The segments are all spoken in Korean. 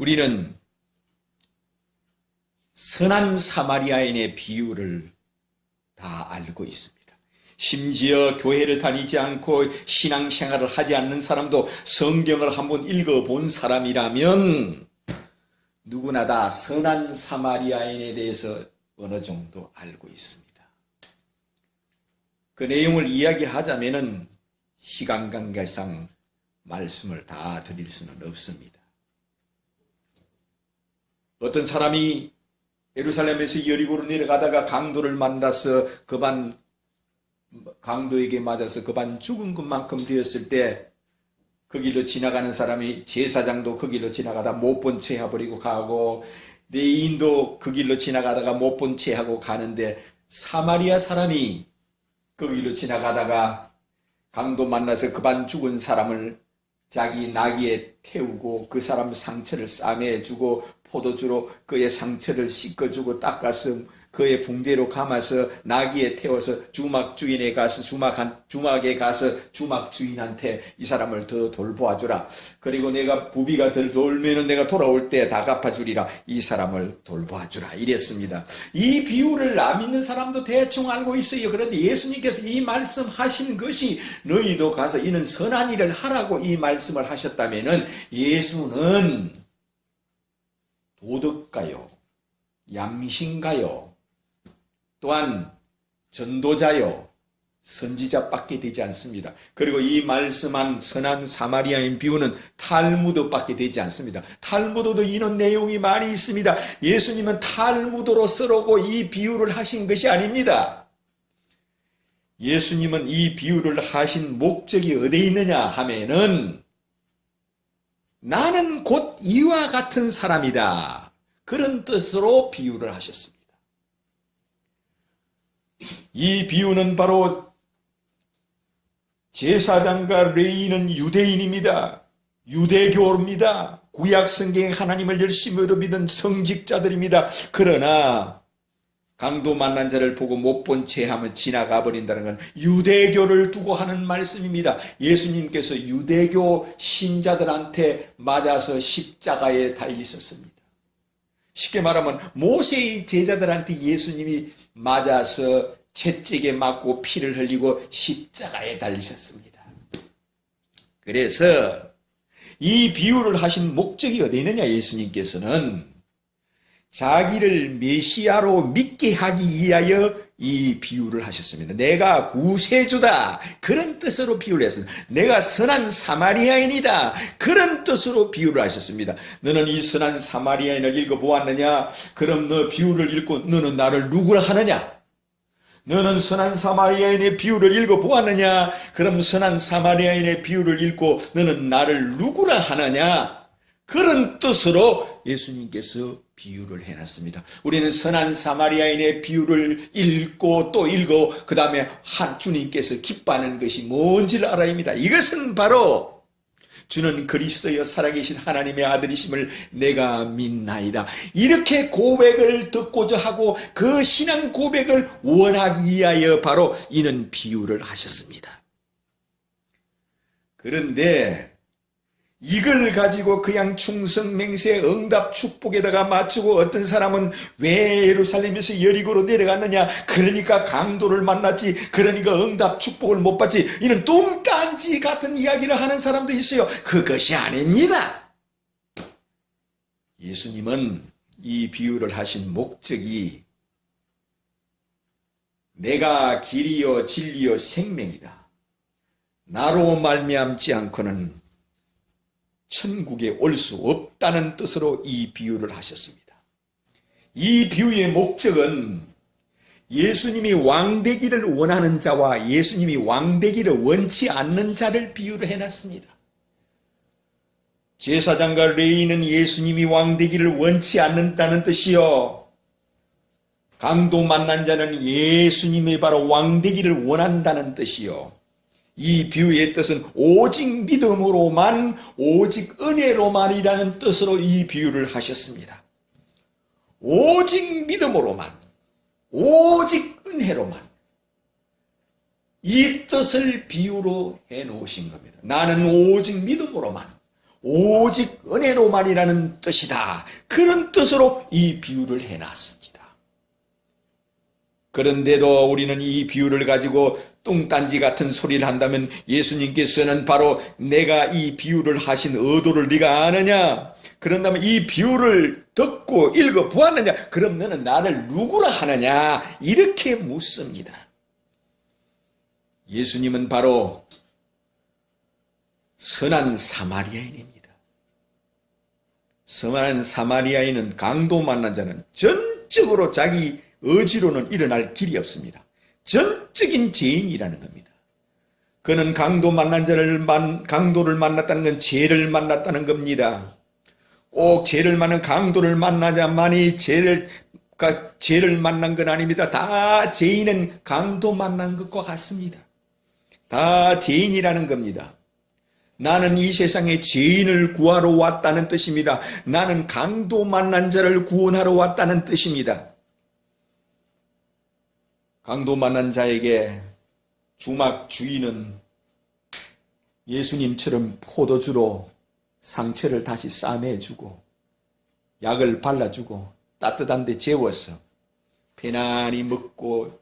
우리는 선한 사마리아인의 비유를 다 알고 있습니다. 심지어 교회를 다니지 않고 신앙생활을 하지 않는 사람도 성경을 한번 읽어본 사람이라면 누구나 다 선한 사마리아인에 대해서 어느 정도 알고 있습니다. 그 내용을 이야기하자면은 시간 관계상 말씀을 다 드릴 수는 없습니다. 어떤 사람이 예루살렘에서 여리고로 내려가다가 강도를 만나서 그반 강도에게 맞아서 그반 죽은 것만큼 되었을 때 그 길로 지나가는 사람이 제사장도 그 길로 지나가다 못 본 채 해버리고 가고 레인도 그 길로 지나가다가 못 본 채 하고 가는데 사마리아 사람이 그 길로 지나가다가 강도 만나서 그 반 죽은 사람을 자기 나귀에 태우고 그 사람 상처를 싸매주고 포도주로 그의 상처를 씻어주고 닦아서 그의 붕대로 감아서 나귀에 태워서 주막 주인에 가서 주막한 주막에 가서 주막 주인한테 이 사람을 더 돌보아 주라. 그리고 내가 부비가 덜 돌면은 내가 돌아올 때 다 갚아 주리라. 이 사람을 돌보아 주라. 이랬습니다. 이 비유를 남 있는 사람도 대충 알고 있어요. 그런데 예수님께서 이 말씀하신 것이 너희도 가서 이는 선한 일을 하라고 이 말씀을 하셨다면은 예수는 도덕가요, 양신가요, 또한 전도자요, 선지자밖에 되지 않습니다. 그리고 이 말씀한 선한 사마리아인 비유는 탈무드밖에 되지 않습니다. 탈무드도 이런 내용이 많이 있습니다. 예수님은 탈무드로 쓰라고 이 비유를 하신 것이 아닙니다. 예수님은 이 비유를 하신 목적이 어디에 있느냐 하면은 나는 곧 이와 같은 사람이다. 그런 뜻으로 비유를 하셨습니다. 이 비유는 바로 제사장과 레이는 유대인입니다. 유대교입니다. 구약 성경에 하나님을 열심으로 믿는 성직자들입니다. 그러나 강도 만난 자를 보고 못 본 채 하면 지나가 버린다는 건 유대교를 두고 하는 말씀입니다. 예수님께서 유대교 신자들한테 맞아서 십자가에 달리셨습니다. 쉽게 말하면 모세의 제자들한테 예수님이 맞아서 채찍에 맞고 피를 흘리고 십자가에 달리셨습니다. 그래서 이 비유를 하신 목적이 어디 있느냐 예수님께서는 자기를 메시아로 믿게 하기 위하여 이 비유를 하셨습니다. 내가 구세주다. 그런 뜻으로 비유를 했습니다. 내가 선한 사마리아인이다. 그런 뜻으로 비유를 하셨습니다. 너는 이 선한 사마리아인을 읽어보았느냐? 그럼 너 비유를 읽고 너는 나를 누구라 하느냐? 너는 선한 사마리아인의 비유를 읽어보았느냐? 그럼 선한 사마리아인의 비유를 읽고 너는 나를 누구라 하느냐? 그런 뜻으로 예수님께서 비유를 해놨습니다. 우리는 선한 사마리아인의 비유를 읽고 또 읽고 그 다음에 한 주님께서 기뻐하는 것이 뭔지를 알아야 합니다. 이것은 바로 주는 그리스도여 살아계신 하나님의 아들이심을 내가 믿나이다. 이렇게 고백을 듣고자 하고 그 신앙 고백을 원하기 위하여 바로 이는 비유를 하셨습니다. 그런데 이걸 가지고 그냥 충성 맹세 응답 축복에다가 맞추고 어떤 사람은 왜 예루살렘에서 여리고로 내려갔느냐? 그러니까 강도를 만났지. 그러니까 응답 축복을 못 받지. 이는 뚱딴지 같은 이야기를 하는 사람도 있어요. 그것이 아닙니다. 예수님은 이 비유를 하신 목적이 내가 길이요 진리요 생명이다. 나로 말미암지 않고는 천국에 올 수 없다는 뜻으로 이 비유를 하셨습니다. 이 비유의 목적은 예수님이 왕되기를 원하는 자와 예수님이 왕되기를 원치 않는 자를 비유를 해놨습니다. 제사장과 레이는 예수님이 왕되기를 원치 않는다는 뜻이요. 강도 만난 자는 예수님이 바로 왕되기를 원한다는 뜻이요. 이 비유의 뜻은 오직 믿음으로만, 오직 은혜로만이라는 뜻으로 이 비유를 하셨습니다. 오직 믿음으로만, 오직 은혜로만. 이 뜻을 비유로 해 놓으신 겁니다. 나는 오직 믿음으로만, 오직 은혜로만이라는 뜻이다. 그런 뜻으로 이 비유를 해놨습니다. 그런데도 우리는 이 비유를 가지고 뚱딴지 같은 소리를 한다면 예수님께서는 바로 내가 이 비유를 하신 의도를 네가 아느냐? 그런다면 이 비유를 듣고 읽어 보았느냐? 그럼 너는 나를 누구라 하느냐? 이렇게 묻습니다. 예수님은 바로 선한 사마리아인입니다. 선한 사마리아인은 강도 만난 자는 전적으로 자기 의지로는 일어날 길이 없습니다. 전적인 죄인이라는 겁니다. 그는 강도 만난 자를 만, 강도를 만났다는 건 죄를 만났다는 겁니다. 꼭 죄를 만난 강도를 만나자만이 죄를 가- 죄를 만난 건 아닙니다. 다 죄인은 강도 만난 것과 같습니다. 다 죄인이라는 겁니다. 나는 이 세상에 죄인을 구하러 왔다는 뜻입니다. 나는 강도 만난 자를 구원하러 왔다는 뜻입니다. 강도 만난 자에게 주막 주인은 예수님처럼 포도주로 상처를 다시 싸매주고 약을 발라주고 따뜻한 데 재워서 편안히 먹고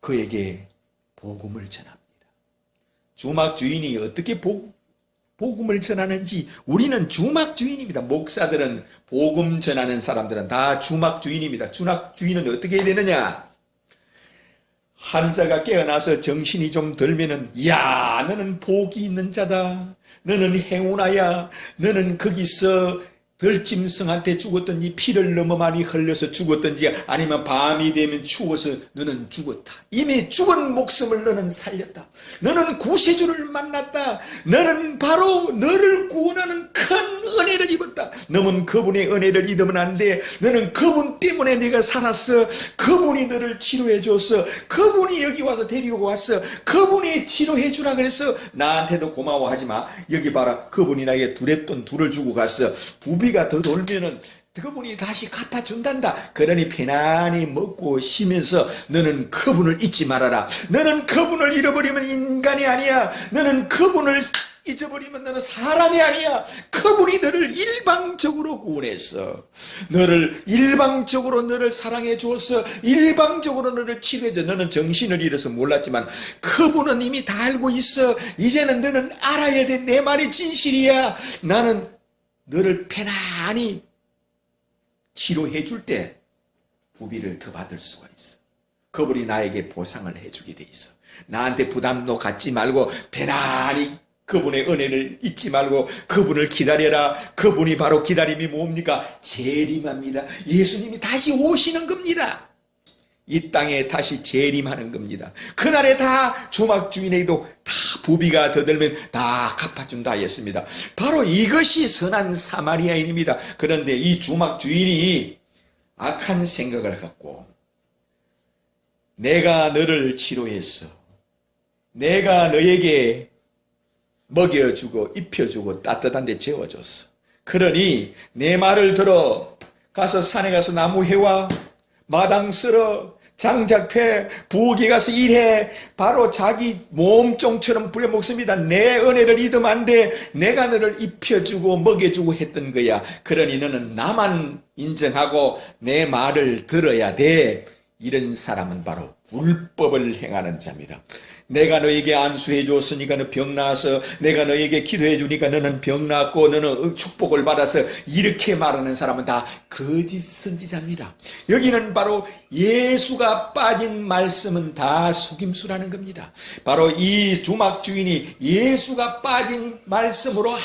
그에게 복음을 전합니다. 주막 주인이 어떻게 복, 복음을 전하는지 우리는 주막 주인입니다. 목사들은 복음 전하는 사람들은 다 주막 주인입니다. 주막 주인은 어떻게 되느냐? 환자가 깨어나서 정신이 좀 들면은 야 너는 복이 있는 자다. 너는 행운아야. 너는 거기서 들짐승한테 죽었든지 피를 너무 많이 흘려서 죽었든지 아니면 밤이 되면 추워서 너는 죽었다. 이미 죽은 목숨을 너는 살렸다. 너는 구세주를 만났다. 너는 바로 너를 구원하는 큰 은혜를 입었다. 너는 그분의 은혜를 잊으면 안 돼. 너는 그분 때문에 내가 살았어. 그분이 너를 치료해 줬어. 그분이 여기 와서 데리고 왔어. 그분이 치료해 주라 그랬어. 나한테도 고마워하지 마. 여기 봐라. 그분이 나에게 두랬던 둘을 주고 갔어. 부비 가 더 돌면은 그분이 다시 갚아준단다. 그러니 편안히 먹고 쉬면서 너는 그분을 잊지 말아라. 너는 그분을 잃어버리면 인간이 아니야. 너는 그분을 잊어버리면 너는 사람이 아니야. 그분이 너를 일방적으로 구원했어. 너를 일방적으로 너를 사랑해 주었어. 일방적으로 너를 치료해 줘. 너는 정신을 잃어서 몰랐지만 그분은 이미 다 알고 있어. 이제는 너는 알아야 돼. 내 말이 진실이야. 나는 너를 편안히 치료해 줄 때 부비를 더 받을 수가 있어. 그분이 나에게 보상을 해주게 돼 있어. 나한테 부담도 갖지 말고 편안히 그분의 은혜를 잊지 말고 그분을 기다려라. 그분이 바로 기다림이 뭡니까? 재림합니다. 예수님이 다시 오시는 겁니다. 이 땅에 다시 재림하는 겁니다. 그날에 다 주막 주인에게도 다 부비가 더 들면 다 갚아준다 했습니다. 바로 이것이 선한 사마리아인입니다. 그런데 이 주막 주인이 악한 생각을 갖고 내가 너를 치료했어. 내가 너에게 먹여주고 입혀주고 따뜻한 데 재워줬어. 그러니 내 말을 들어 가서 산에 가서 나무 해와 마당 쓸어 장작패 부엌에 가서 일해 바로 자기 몸종처럼 부려 먹습니다. 내 은혜를 잊으면 안 돼. 내가 너를 입혀주고 먹여주고 했던 거야. 그러니 너는 나만 인정하고 내 말을 들어야 돼. 이런 사람은 바로 불법을 행하는 자입니다. 내가 너에게 안수해 줬으니까 너병 나서 내가 너에게 기도해 주니까 너는 병 낫고 너는 축복을 받아서 이렇게 말하는 사람은 다 거짓 선지자입니다. 여기는 바로 예수가 빠진 말씀은 다 속임수라는 겁니다. 바로 이 주막 주인이 예수가 빠진 말씀으로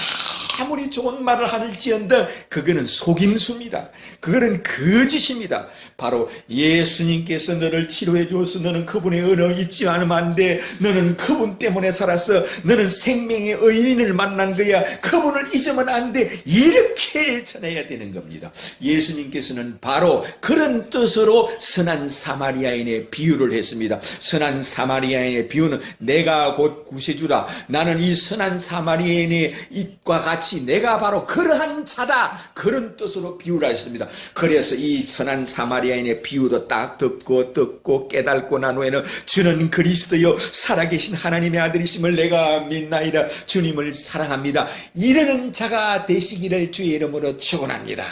아무리 좋은 말을 할지언정 그거는 속임수입니다. 그거는 거짓입니다. 바로 예수님께서 너를 치료해 주어서 너는 그분의 은혜 잊지 않으면 안 돼. 너는 그분 때문에 살았어. 너는 생명의 의인을 만난 거야. 그분을 잊으면 안 돼. 이렇게 전해야 되는 겁니다. 예수님께서는 바로 그런 뜻으로 선한 사마리아인의 비유를 했습니다. 선한 사마리아인의 비유는 내가 곧 구세주라. 나는 이 선한 사마리아인의 입과 같이 마치 내가 바로 그러한 자다 그런 뜻으로 비유를 하셨습니다. 그래서 이 선한 사마리아인의 비유도 딱 듣고 듣고 깨닫고 난 후에는 주는 그리스도요 살아계신 하나님의 아들이심을 내가 믿나이다 주님을 사랑합니다. 이러는 자가 되시기를 주의 이름으로 축원합니다.